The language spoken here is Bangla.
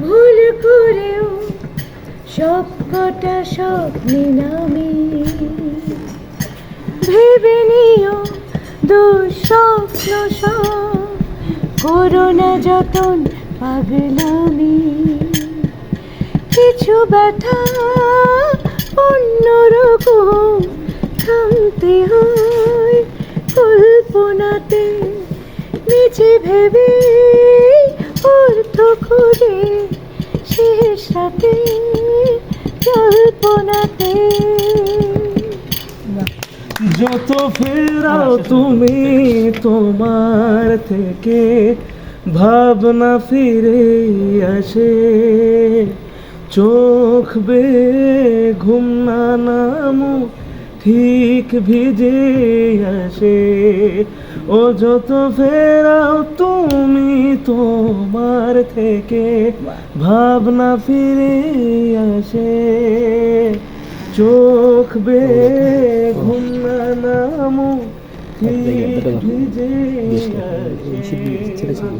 ভুল করেও সব কটা স্বপ্নে নামি। ভেবে নিও দুঃস্বপ্ন সব করোনা যতন পাগলামি। কিছু ব্যথা অন্যরকম থামতে হয় কল্পনাতে। নিচে ভেবে অর্থ খুঁজে শেষ রাতে কল্পনাতে। যত ফেরাও তুমি তোমার থেকে ভাবনা ফিরে আসে। চোখ বে ঘুম না নামু ঠিক ভিজে আসে। ও যত ফেরাও তুমি তোমার থেকে ভাবনা ফিরে আসে। চোখ বে ঘুম নামু ঠিক ভিজে আসে।